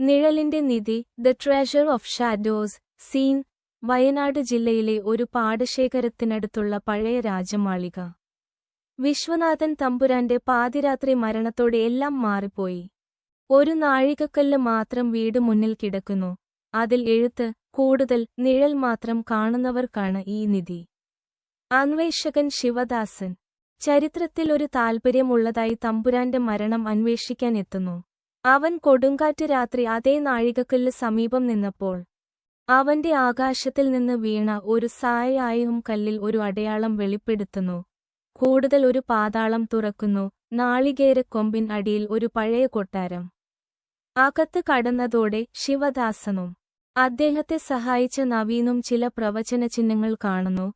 നിഴലിന്റെ Nidhi the treasure of shadows scene Wayanad ജില്ലയിലെ ഒരു പാടശേഖരത്തിനടുത്തുള്ള പഴയ രാജമാളിക. വിശ്വനാഥൻ തമ്പുരാന്റെ പാതിരാത്രി മരണത്തോടെ എല്ലാം മാറിപ്പോയി. ഒരു നാഴികക്കല്ല് മാത്രം വീട് മുന്നിൽ കിടക്കുന്നു. അതിൽ എഴുത്ത് കൂടുതൽ നിഴൽ മാത്രം കാണുന്നവർക്കാണ് ഈ നിധി. അന്വേഷകൻ ശിവദാസൻ. ചരിത്രത്തിൽ ഒരു താൽപ്പര്യമുള്ളതായി തമ്പുരാന്റെ മരണം അന്വേഷിക്കാൻ എത്തുന്നു. അവൻ കൊടുങ്കാറ്റ് രാത്രി അതേ നാഴികക്കല്ല് സമീപം നിന്നപ്പോൾ അവന്റെ ആകാശത്തിൽ നിന്ന് വീണ ഒരു സായയായും കല്ലിൽ ഒരു അടയാളം വെളിപ്പെടുത്തുന്നു. കൂടുതൽ ഒരു പാതാളം തുറക്കുന്നു. നാളികേര കൊമ്പിൻ അടിയിൽ ഒരു പഴയ കൊട്ടാരം. അകത്ത് കടന്നതോടെ ശിവദാസനും അദ്ദേഹത്തെ സഹായിച്ച നവീനും ചില പ്രവചന ചിഹ്നങ്ങൾ കാണുന്നു.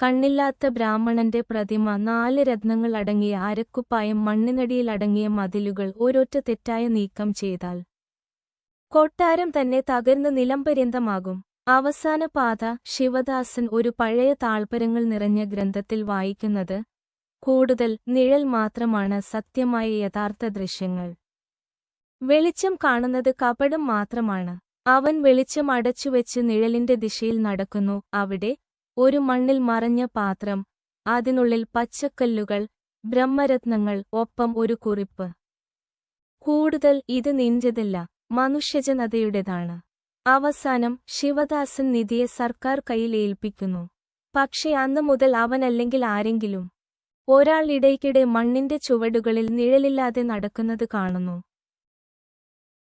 കണ്ണില്ലാത്ത ബ്രാഹ്മണന്റെ പ്രതിമ നാല് രത്നങ്ങൾ അടങ്ങിയ അരക്കുപ്പായം മണ്ണിനടിയിൽ അടങ്ങിയ മതിലുകൾ ഒരൊറ്റ തെറ്റായ നീക്കം ചെയ്താൽ കൊട്ടാരം തന്നെ തകർന്ന് നിലംപര്യന്തമാകും. അവസാന പാത ശിവദാസൻ ഒരു പഴയ താൽപ്പര്യങ്ങൾ നിറഞ്ഞ ഗ്രന്ഥത്തിൽ വായിക്കുന്നത് കൂടുതൽ നിഴൽ മാത്രമാണ് സത്യമായ യഥാർത്ഥ ദൃശ്യങ്ങൾ. വെളിച്ചം കാണുന്നത് കപടം മാത്രമാണ്. അവൻ വെളിച്ചം അടച്ചുവെച്ച് നിഴലിന്റെ ദിശയിൽ നടക്കുന്നു. അവിടെ ഒരു മണ്ണിൽ മറഞ്ഞ പാത്രം അതിനുള്ളിൽ പച്ചക്കല്ലുകൾ ബ്രഹ്മരത്നങ്ങൾ ഒപ്പം ഒരു കുറിപ്പ്. കൂടുതൽ ഇത് നിഞ്ചതില്ല മനുഷ്യജനതയുടേതാണ്. അവസാനം ശിവദാസൻ നിധിയെ സർക്കാർ കയ്യിൽ ഏൽപ്പിക്കുന്നു. പക്ഷേ അന്ന് മുതൽ അവനല്ലെങ്കിൽ ആരെങ്കിലും ഒരാൾ ഇടയ്ക്കിടെ മണ്ണിന്റെ ചുവടുകളിൽ നിഴലില്ലാതെ നടക്കുന്നത് കാണുന്നു.